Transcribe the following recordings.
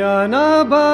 ಜ್ಞಾನ ಬಾ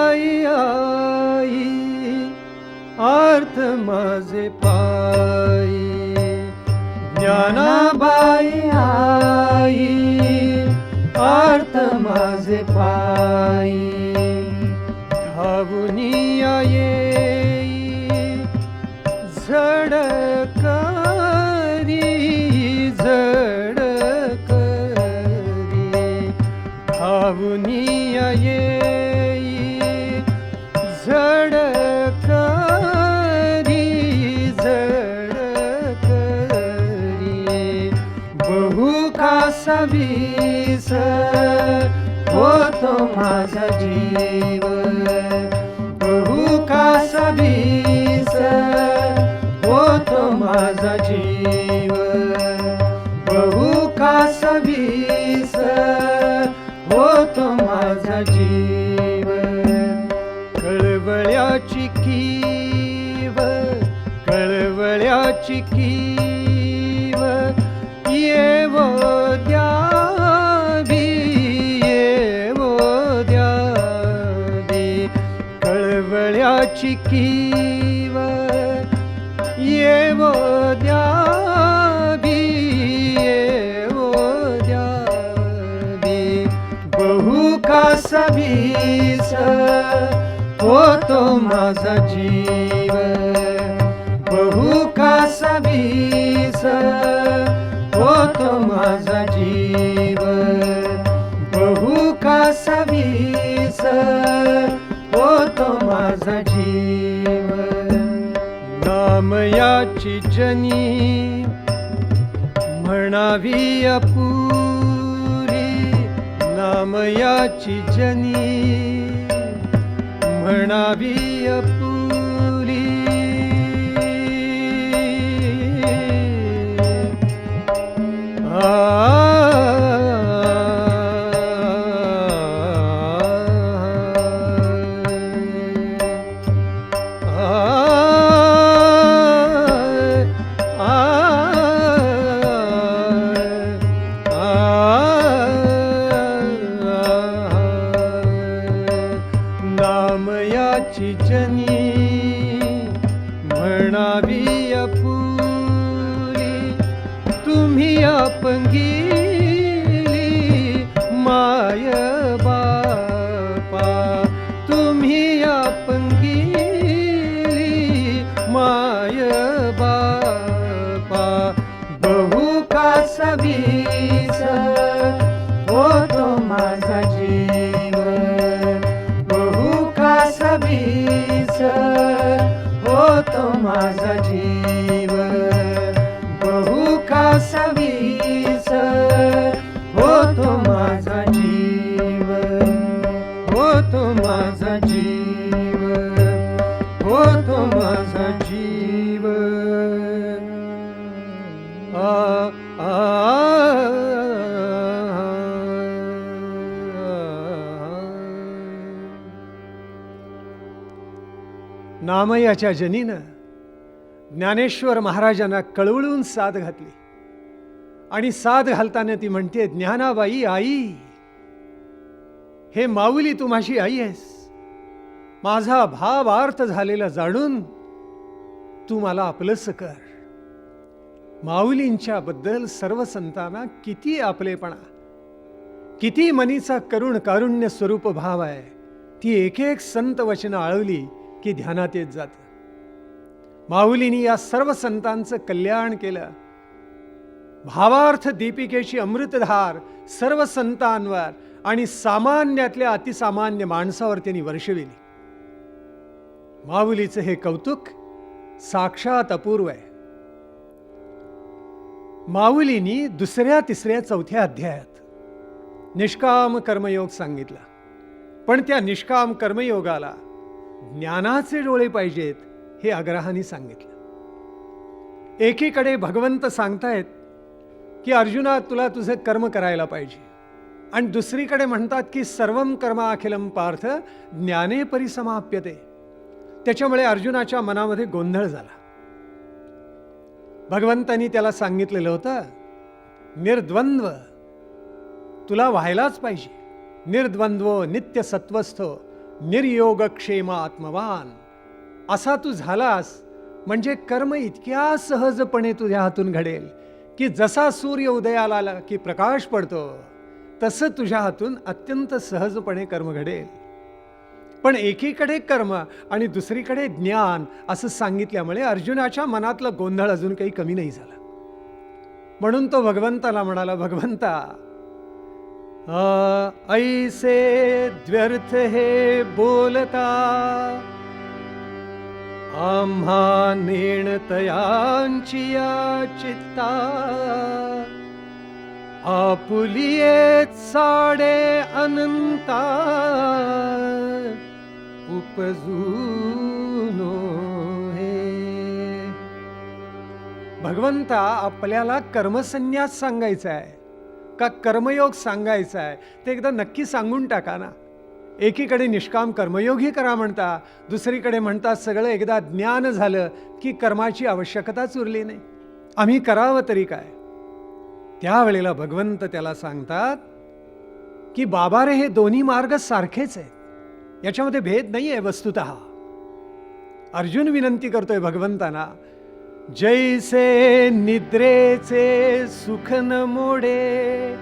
चिकीव येवो द्या येवो हो माझा जीव बहु का सभीस होतो माझा कामयाची जनी म्हणावी अपुरी नामयाची जनी म्हणावी अपुरी Happy. नामयाच्या जनीनं ज्ञानेश्वर महाराजांना कळवळून साथ घातली. आणि साथ घालताना ती म्हणते ज्ञानाबाई आई हे माऊली तू माझी आई आहेस. माझा भावार्थ झालेला जाणून तू मला आपलंस कर. माऊलींच्या बद्दल सर्व संतांना किती आपलेपणा किती मनीचा करुण कारुण्य स्वरूप भाव आहे. ती एक एक संत वचनं आळवली की ध्यानात येत जात. माऊलींनी या सर्व संतांचं कल्याण केलं. भावार्थ दीपिकेची अमृतधार सर्व संतांवर आणि सामान्यातल्या अतिसामान्य माणसावर त्यांनी वर्षविली माऊलीचं हे कौतुक साक्षात अपूर्व आहे. माऊलींनी दुसऱ्या तिसऱ्या चौथ्या अध्यायात निष्काम कर्मयोग सांगितला. पण त्या निष्काम कर्मयोगाला ज्ञानाचे डोळे पाहिजेत हे आग्रहाने सांगितलं. एकीकडे भगवंत सांगतायत की अर्जुना तुला तुझं कर्म करायला पाहिजे. आणि दुसरीकडे म्हणतात की सर्वम कर्म अखिलम पार्थ ज्ञाने परिसमाप्यते. त्याच्यामुळे अर्जुनाच्या मनामध्ये गोंधळ झाला. भगवंतांनी त्याला सांगितलेलं होतं निर्द्वंद्व तुला व्हायलाच पाहिजे. निर्द्वंद्व नित्य सत्वस्थ निर्योगक्षेम आत्मवान. असा तू झालास म्हणजे कर्म इतक्या सहजपणे तुझ्या हातून घडेल की जसा सूर्य उदयाला आला की प्रकाश पडतो तसं तुझ्या हातून अत्यंत सहजपणे कर्म घडेल. पण एकीकडे कर्म आणि दुसरीकडे ज्ञान असं सांगितल्यामुळे अर्जुनाच्या मनातलं गोंधळ अजून काही कमी नाही झाला. म्हणून तो भगवंताला म्हणाला भगवंता ऐसे द्व्यर्थ हे बोलता। आम्हा नेणतयांची या चित्ता। आपुलियेत साडे अनंता। उपजूनो हे। भगवंता आपल्याला कर्मसन्यास सांगायचा आहे का कर्मयोग सांगायचा आहे ते एकदा नक्की सांगून टाका ना. एकीकडे निष्काम कर्मयोगही करा म्हणता दुसरीकडे म्हणता सगळं एकदा ज्ञान झालं की कर्माची आवश्यकताच उरली नाही. आम्ही करावं तरी काय? त्यावेळेला भगवंत त्याला सांगतात की बाबा रे हे दोन्ही मार्ग सारखेच आहेत. याच्यामध्ये भेद नाही आहे वस्तुत. अर्जुन विनंती करतोय भगवंतांना जैसे निद्रेचे सुख न मोडे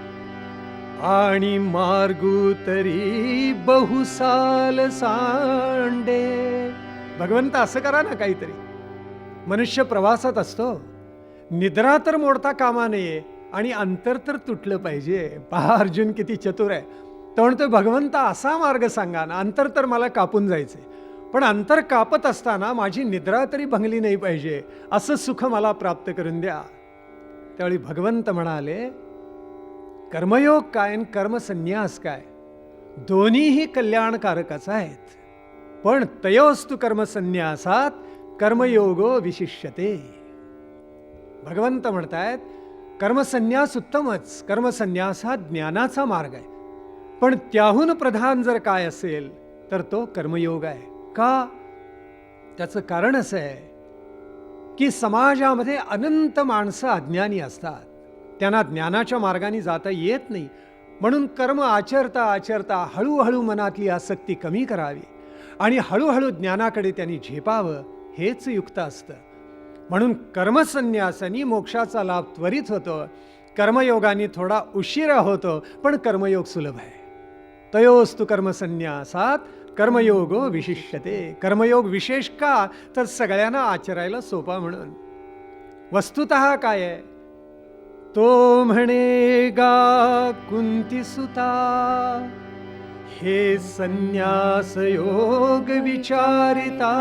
आणि मार्गू तरी बहुसाल सांडे. भगवंत असं करा ना काहीतरी. मनुष्य प्रवासात असतो. निद्रा तर मोडता कामा नये आणि अंतर तर तुटलं पाहिजे. पहा अर्जुन किती चतुर आहे. तो म्हणतो भगवंत असा मार्ग सांगा ना अंतर तर मला कापून जायचे पण अंतर कापत असताना माझी निद्रा तरी भंगली नाही पाहिजे असं सुख मला प्राप्त करून द्या. त्यावेळी भगवंत म्हणाले कर्मयोग काय आणि कर्मसन्यास काय? दोन्हीही कल्याणकारकच आहेत. पण तयोस्तु कर्मसन्यासात कर्मयोगो विशिष्यते. भगवंत म्हणतायत कर्मसन्यास उत्तमच कर्मसन्यास हा ज्ञानाचा मार्ग आहे. पण त्याहून प्रधान जर काय असेल तर तो कर्मयोग आहे. का? त्याचं कारण असं आहे की समाजामध्ये अनंत माणसं अज्ञानी असतात. त्यांना ज्ञानाच्या मार्गाने जाता येत नाही. म्हणून कर्म आचरता आचरता हळूहळू मनातली आसक्ती कमी करावी आणि हळूहळू ज्ञानाकडे त्यांनी झेपावं हेच युक्त असतं. म्हणून कर्मसन्यासानी मोक्षाचा लाभ त्वरित होतो. कर्मयोगाने थोडा उशिरा होतो पण कर्मयोग सुलभ आहे. तयोस्तु कर्मसन्यासात कर्मयोगो विशिष्यते. कर्मयोग विशेष का? तर सगळ्यांना आचरायला सोपा म्हणून. वस्तुत काय आहे? तो म्हणे गा कुंती सुता. हे संन्यास योग विचारिता.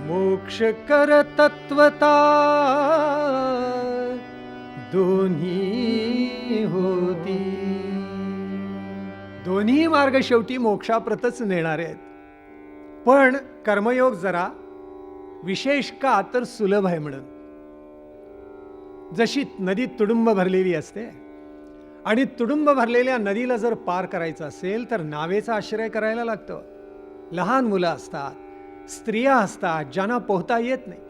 मोक्ष कर तत्वता. दोन्ही होती. दोन्ही मार्ग शेवटी मोक्षाप्रतच नेणारे आहेत. पण कर्मयोग जरा विशेष का तर सुलभ आहे म्हणून. जशी नदी तुडुंब भरलेली असते आणि तुडुंब भरलेल्या नदीला जर पार करायचं असेल तर नावेचा आश्रय करायला लागतो. लहान मुलं असतात स्त्रिया असतात ज्यांना पोहता येत नाही.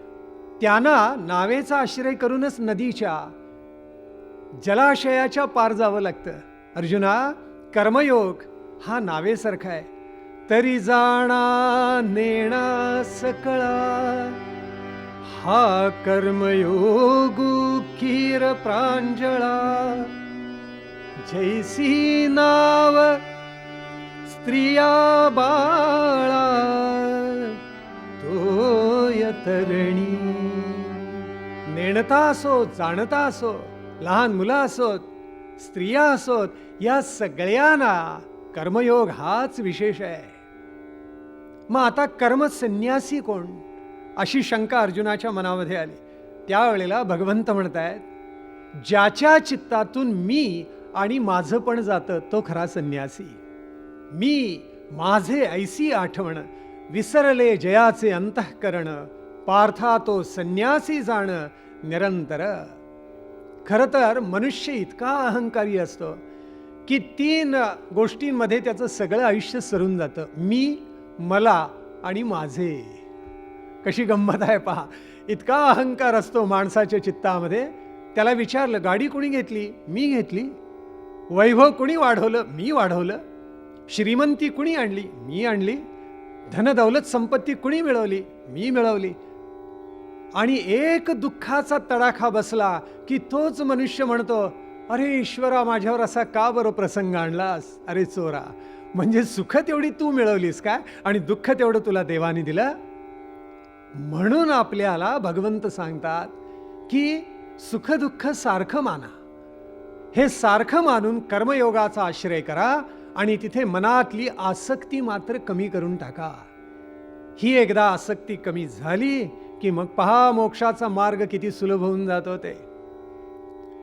त्यांना नावेचा आश्रय करूनच नदीच्या जलाशयाच्या पार जावं लागतं. अर्जुना कर्मयोग हा नावेसारखा आहे. तरी जाणा नेणा सकळा. हा कर्मयोगू खीर प्रांजळा. जैसी नाव स्त्रिया बाळा तोय तरणी. नेणता असो जाणता असो लहान मुलं असोत स्त्रिया असोत या सगळ्यांना कर्मयोग हाच विशेष आहे. मग आता कर्म संन्यासी कोण? अशी शंका अर्जुनाच्या मनामध्ये आली. त्यावेळेला भगवंत म्हणतायत ज्याच्या चित्तातून मी आणि माझं पण जातं तो खरा संन्यासी. मी माझे ऐसी आठवण विसरले जयाचे अंतःकरण पार्था तो संन्यासी जाणं निरंतर खरं तर मनुष्य इतका अहंकारी असतो की तीन गोष्टींमध्ये त्याचं सगळं आयुष्य सरून जातं. मी मला आणि माझे. कशी गंमत आहे पहा. इतका अहंकार असतो माणसाच्या चित्तामध्ये. त्याला विचारलं गाडी कुणी घेतली? मी घेतली. वैभव कुणी वाढवलं? मी वाढवलं. श्रीमंती कुणी आणली? मी आणली. धनदौलत संपत्ती कुणी मिळवली? मी मिळवली. आणि एक दुःखाचा तडाखा बसला की तोच मनुष्य म्हणतो अरे ईश्वरा माझ्यावर असा का बरं प्रसंग आणलास? अरे चोरा म्हणजे सुख तेवढी तू मिळवलीस काय आणि दुःख तेवढं तुला देवाने दिलं? म्हणून आपल्याला भगवंत सांगतात की सुखदुःख सारखं माना. हे सारखं मानून कर्मयोगाचा आश्रय करा आणि तिथे मनातली आसक्ती मात्र कमी करून टाका. ही एकदा आसक्ती कमी झाली की मग पहा मोक्षाचा मार्ग किती सुलभ होऊन जातो ते.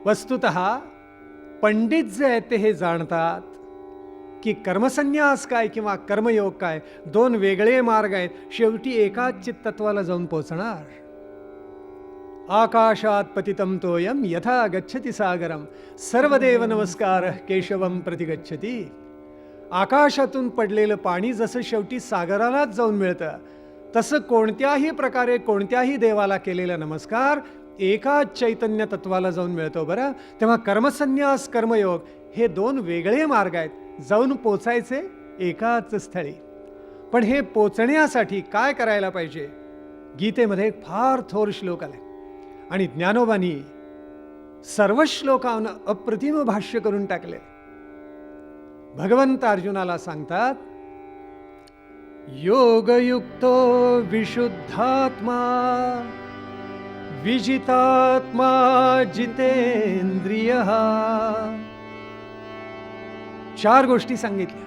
वस्तुत पंडित जे आहेत ते हे जाणतात की कर्मसन्यास काय किंवा कर्मयोग काय दोन वेगळे मार्ग आहेत शेवटी एकाच चित्तत्वाला जाऊन पोचणार. आकाशात पतितम तोयम यथा गच्छति सागरम सर्वदेव नमस्कार केशवम प्रतिगच्छती. आकाशातून पडलेलं पाणी जसं शेवटी सागरालाच जाऊन मिळतं तसं कोणत्याही प्रकारे कोणत्याही देवाला केलेला नमस्कार एकाच चैतन्य तत्वाला जाऊन मिळतो बरं. तेव्हा कर्मसन्यास कर्मयोग हे दोन वेगळे मार्ग आहेत. जाऊन पोचायचे एकाच स्थळी. पण हे पोचण्यासाठी काय करायला पाहिजे? गीतेमध्ये एक फार थोर श्लोक आलाय. आणि ज्ञानोबानी सर्व श्लोकांना अप्रतिम भाष्य करून टाकले भगवंत अर्जुनाला सांगतात योगयुक्तो विशुद्धात्मा विजितात्मा जितेंद्रिय। चार गोष्टी सांगितल्या.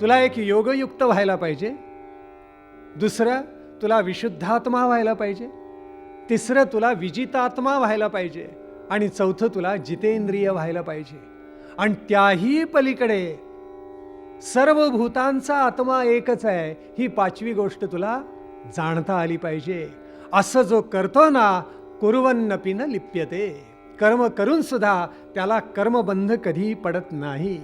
तुला एक योगयुक्त व्हायला पाहिजे. दुसरं तुला विशुद्धात्मा व्हायला पाहिजे. तिसरं तुला विजितात्मा व्हायला पाहिजे. आणि चौथं तुला जितेंद्रिय व्हायला पाहिजे. आणि त्याही पलीकडे सर्व भूतांचा आत्मा एकच आहे. ही पाचवी गोष्ट तुला जाणता आली पाहिजे. असं जो करतो ना कुरवन्नपी न लिप्यते. कर्म करून सुद्धा त्याला कर्मबंध कधी पडत नाही.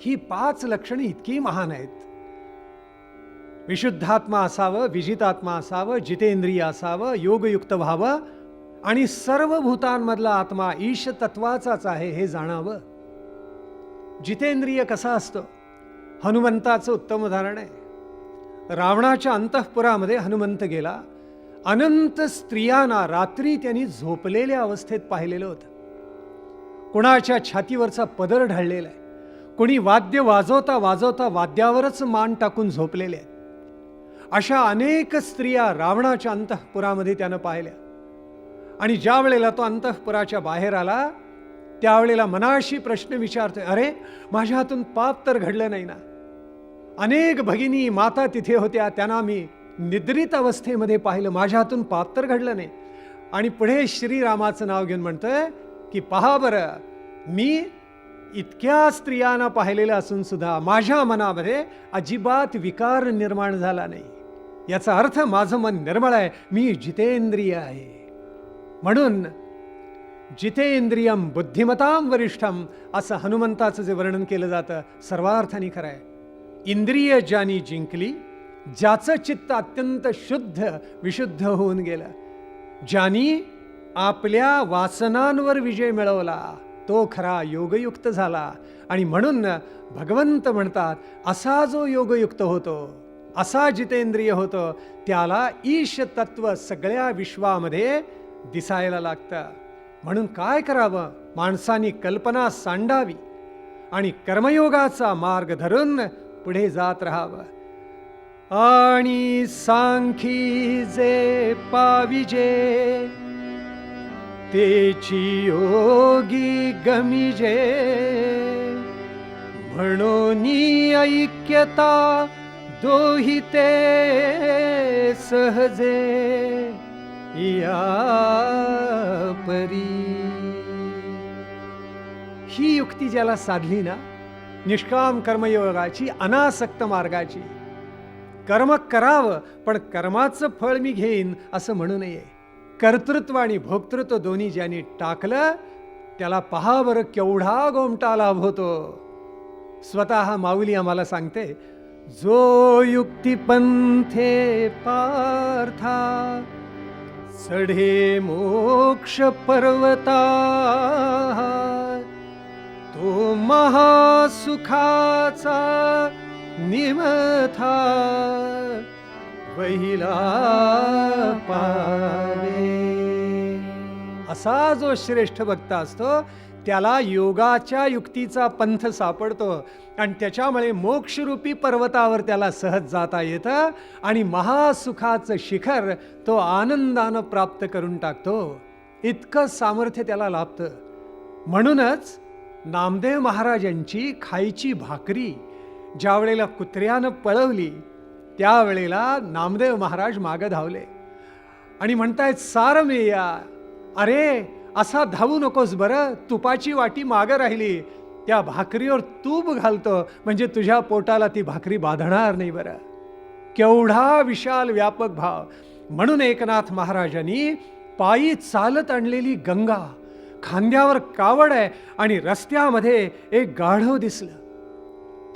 ही पाच लक्षणे इतकी महान आहेत. विशुद्धात्मा असावं विजितात्मा असावं जितेंद्रिय असावं योगयुक्त व्हावं आणि सर्व भूतांमधला आत्मा ईश तत्वाचाच आहे हे जाणावं. जितेंद्रिय कसा असतो? हनुमंताचं उत्तम उदाहरण आहे. रावणाच्या अंतःपुरामध्ये हनुमंत गेला. अनंत स्त्रियांना रात्री त्यांनी झोपलेल्या अवस्थेत पाहिलेलं होतं. कुणाच्या छातीवरचा पदर ढळलेला आहे. कुणी वाद्य वाजवता वाजवता वाद्यावरच मान टाकून झोपलेले आहेत. अशा अनेक स्त्रिया रावणाच्या अंतःपुरामध्ये त्यानं पाहिल्या. आणि ज्या वेळेला तो अंतःपुराच्या बाहेर आला त्यावेळेला मनाशी प्रश्न विचारते अरे माझ्या हातून पाप तर घडलं नाही ना? अनेक भगिनी माता तिथे होत्या त्यांना मी निद्रित अवस्थेमध्ये पाहिलं माझ्या हातून पाप तर घडलं नाही. आणि पुढे श्रीरामाचं नाव घेऊन म्हणतं की पहा बरं मी इतक्या स्त्रियांना पाहिलेलं असून सुद्धा माझ्या मनामध्ये अजिबात विकार निर्माण झाला नाही. याचा अर्थ माझं मन निर्मळ आहे मी जितेंद्रिय आहे. म्हणून जितेंद्रियम बुद्धिमताम वरिष्ठम असं हनुमंताचं जे वर्णन केलं जातं सर्वार्थाने खरं आहे. इंद्रिय ज्यानी जिंकली ज्याचं चित्त अत्यंत शुद्ध विशुद्ध होऊन गेलं. ज्यानी आपल्या वासनांवर विजय मिळवला तो खरा योगयुक्त झाला. आणि म्हणून भगवंत म्हणतात असा जो योगयुक्त होतो असा जितेंद्रिय होतो त्याला ईश तत्व सगळ्या विश्वामध्ये दिसायला लागतं. म्हणून काय करावं? माणसानी कल्पना सांडावी आणि कर्मयोगाचा मार्ग धरून पुढे जात राहावं. आणि सांखी जे पाविजे तेची योगी गमिजे म्हणून ऐक्यता दोहिते सहजे. या परी ही युक्ती ज्याला साधली ना निष्काम कर्मयोगाची अनासक्त मार्गाची. कर्म करावं पण कर्माचं फळ मी घेईन असं म्हणू नये. कर्तृत्व आणि भोक्तृत्व दोन्ही ज्यांनी टाकलं त्याला पहा बरं केवढा गोमटा लाभ होतो. स्वतः माऊली आम्हाला सांगते जो युक्तिपंथे पार्था चढे मोक्ष पर्वता तो महासुखाचा निमथा वहिला पावे. असा जो श्रेष्ठ भक्त असतो त्याला योगाच्या युक्तीचा पंथ सापडतो. आणि त्याच्यामुळे मोक्षरूपी पर्वतावर त्याला सहज जाता येतं आणि महासुखाचं शिखर तो आनंदानं प्राप्त करून टाकतो. इतकं सामर्थ्य त्याला लाभतं. म्हणूनच नामदेव महाराजांची खायची भाकरी ज्या वेळेला कुत्र्यानं पळवली त्यावेळेला नामदेव महाराज मागं धावले. आणि म्हणतायत सार मेया अरे असा धावू नकोस बरं. तुपाची वाटी मागं राहिली. त्या भाकरीवर तूप घालतो. म्हणजे तुझ्या पोटाला ती भाकरी बाधणार नाही बरं. केवढा विशाल व्यापक भाव. म्हणून एकनाथ महाराजांनी पायी चालत आणलेली गंगा खांद्यावर कावड आहे आणि रस्त्यामध्ये एक गाढव दिसलं.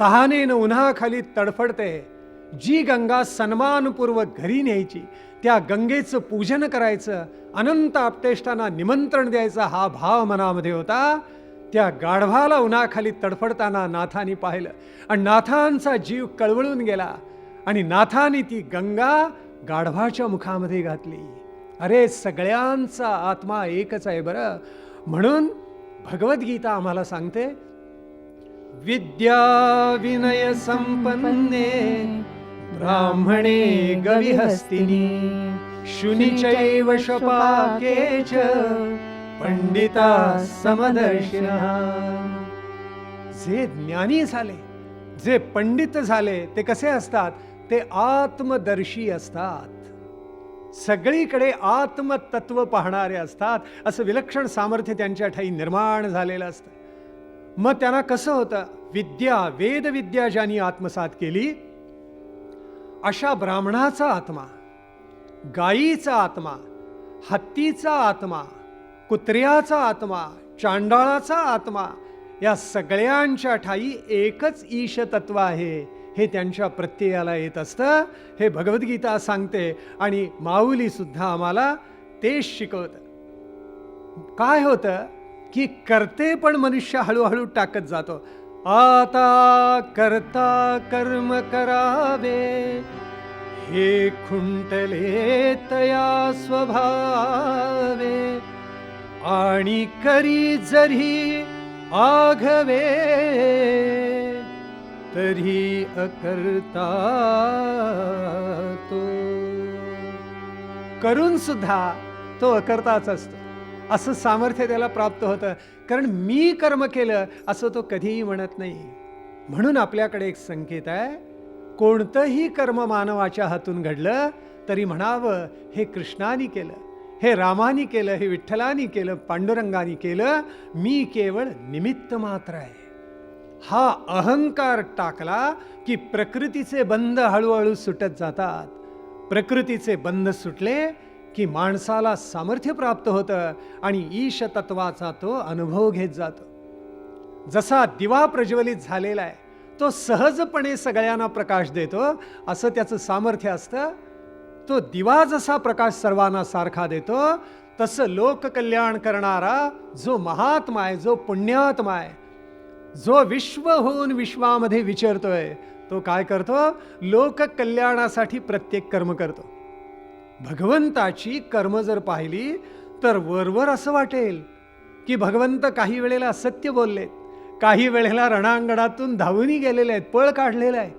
तहानेनं उन्हाखाली तडफडते. जी गंगा सन्मानपूर्वक घरी न्यायची त्या गंगेचं पूजन करायचं अनंत आपटेष्टांना निमंत्रण द्यायचा हा भाव मनामध्ये होता त्या गाढवाला उन्हाखाली तडफडताना नाथानी पाहिलं आणि नाथांचा जीव कळवळून गेला आणि नाथानी ती गंगा गाढवाच्या मुखामध्ये घातली. अरे सगळ्यांचा आत्मा एकच आहे बरं. म्हणून भगवद्गीता आम्हाला सांगते विद्या विनय संपन्ने ब्राह्मणे गविहस्तिनी शुनिचैव शपाके च पंडिता समदर्शिनः। जे ज्ञानी झाले जे पंडित झाले ते कसे असतात? ते आत्मदर्शी असतात. सगळीकडे आत्मतत्व पाहणारे असतात. असं विलक्षण सामर्थ्य त्यांच्या ठाई निर्माण झालेलं असतं. मग त्यांना कसं होतं? विद्या वेदविद्या ज्यांनी आत्मसात केली अशा ब्राह्मणाचा आत्मा गायीचा आत्मा हत्तीचा आत्मा कुत्र्याचा आत्मा चांडाळाचा आत्मा या सगळ्यांच्या ठाई एकच ईश तत्व आहे हे त्यांच्या प्रत्ययाला येत असतं. हे भगवद्गीता सांगते आणि माऊलीसुद्धा आम्हाला तेच शिकवतं. काय होतं की करते पण मनुष्य हळूहळू टाकत जातो. आता करता कर्म करावे. हे खुंटले तया स्वभावे. आणि करी जरी आघवे तरी अकर्ता तो. करून सुद्धा तो अकर्ताच असतो. असं सामर्थ्य त्याला प्राप्त होतं. कारण मी कर्म केलं असं तो कधीही म्हणत नाही. म्हणून आपल्याकडे एक संकेत आहे. कोणतंही कर्म मानवाच्या हातून घडलं तरी म्हणावं हे कृष्णाने केलं हे रामानी केलं हे विठ्ठलानी केलं पांडुरंगानी केलं मी केवळ निमित्त मात्र आहे. हा अहंकार टाकला की प्रकृतीचे बंध हळूहळू सुटत जातात. प्रकृतीचे बंध सुटले की माणसाला सामर्थ्य प्राप्त होतं आणि ईश तत्वाचा तो अनुभव घेत जातो. जसा दिवा प्रज्वलित झालेला आहे तो सहजपणे सगळ्यांना प्रकाश देतो असं त्याचं सामर्थ्य असतं. तो दिवा जसा प्रकाश सर्वांना सारखा देतो तसं लोककल्याण करणारा जो महात्मा आहे जो पुण्यात्मा आहे जो विश्व होऊन विश्वामध्ये विचारतोय तो काय करतो? लोककल्याणासाठी प्रत्येक कर्म करतो. भगवंताची कर्म जर पाहिली तर वरवर असं वाटेल की भगवंत काही वेळेला सत्य बोललेत काही वेळेला रणांगणातून धावूनही गेलेले आहेत पळ काढलेला आहे.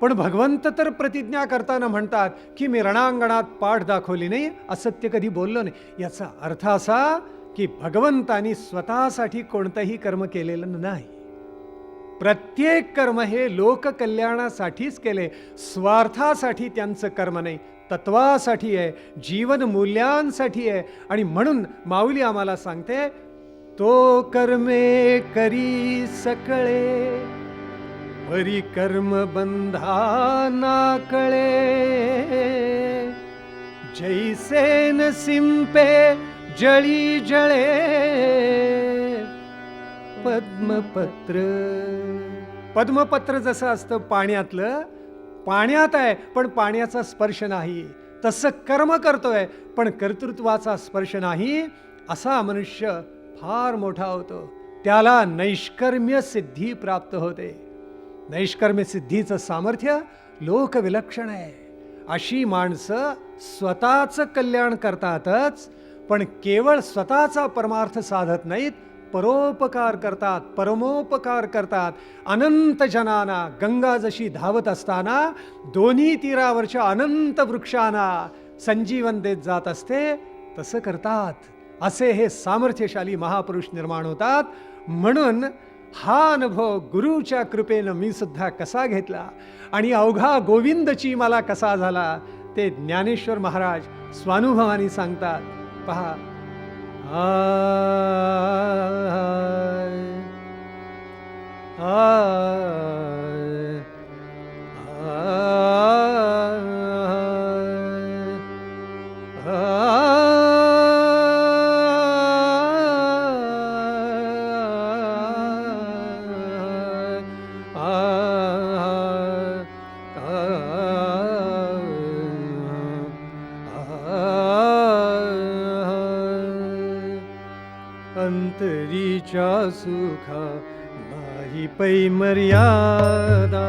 पण भगवंत तर प्रतिज्ञा करताना म्हणतात की मी रणांगणात पाठ दाखवली नाही असत्य कधी बोललो नाही. याचा अर्थ असा की भगवंतानी स्वतःसाठी कोणतंही कर्म केलेलं नाही. प्रत्येक कर्म हे लोककल्याणासाठीच केले स्वार्थासाठी त्यांचं कर्म नाही तत्वासाठी आहे जीवन मूल्यांसाठी आहे. आणि म्हणून माऊली आम्हाला सांगते तो कर्मे करी सकळे परी कर्म बंधाना कळे. जैसे न सिंपे जळी जळे पद्मपत्र. पद्मपत्र जसं असतं पाण्यातलं पाण्यात आहे पण पाण्याचा स्पर्श नाही. तसं कर्म करतोय पण कर्तृत्वाचा स्पर्श नाही असा मनुष्य फार मोठा होतो. त्याला नैष्कर्म्य सिद्धी प्राप्त होते. नैष्कर्म्य सिद्धीचं सामर्थ्य लोकविलक्षण आहे. अशी माणसं स्वतःचं कल्याण करतातच पण केवळ स्वतःचा परमार्थ साधत नाहीत परोपकार करतात परमोपकार करतात. अनंत जनांना गंगा जशी धावत असताना दोन्ही तीरावरच्या अनंत वृक्षांना संजीवन देत जात असते तसं करतात. असे हे सामर्थ्यशाली महापुरुष निर्माण होतात. म्हणून हा अनुभव गुरुच्या कृपेनं मी सुद्धा कसा घेतला आणि अवघा गोविंदची मला कसा झाला ते ज्ञानेश्वर महाराज स्वानुभवानी सांगतात. पहा I, I, I. अंतरीच्या सुखा नाही पै मर्यादा.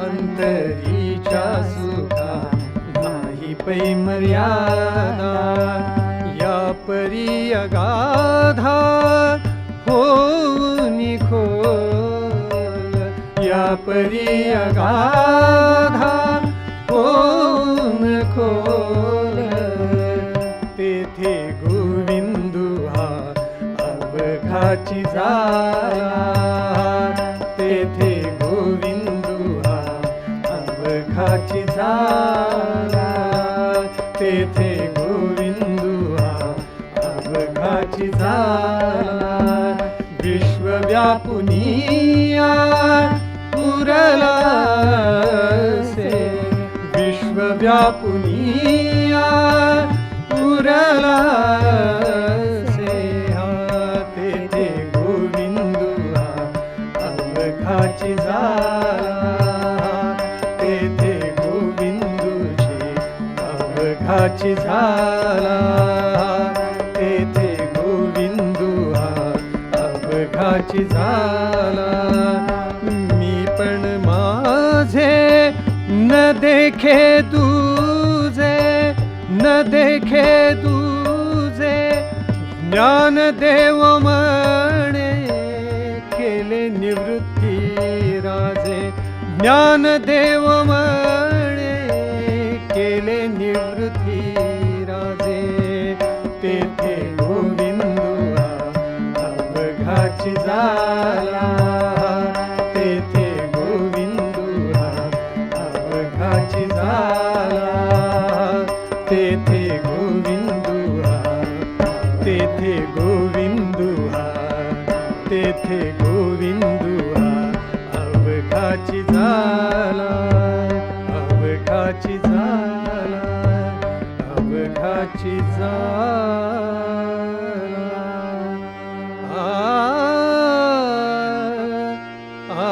अंतरीच्या सुखा नाही पै मर्यादा. या परी अगाधा हो खोल. या परी अगाधा हो निखोल अवघाची तेथे गोविंदू हा अवघाची तेथे गोविंदू हा अवघाची विश्वव्यापुनिया पुरला से विश्वव्यापुनिया पुरला न देखे तुझे न देखे तुझे ज्ञानदेव म्हणे केले निवृत्ती राजे. ज्ञानदेव म्हणे केले निवृत्ती राजे. तेथे गोविंदुआ अवघाची जा अवघाची झाला अवघाची झाला आ आ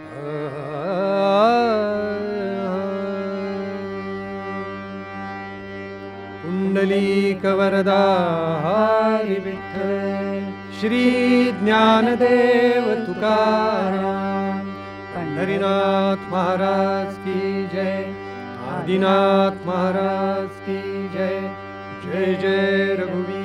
आ पुंडलीक वरदा हरी विठ्ठल श्री ज्ञानदेव तुका महाराज की जय आदिनाथ महाराज की जय जय जय रघुवीर।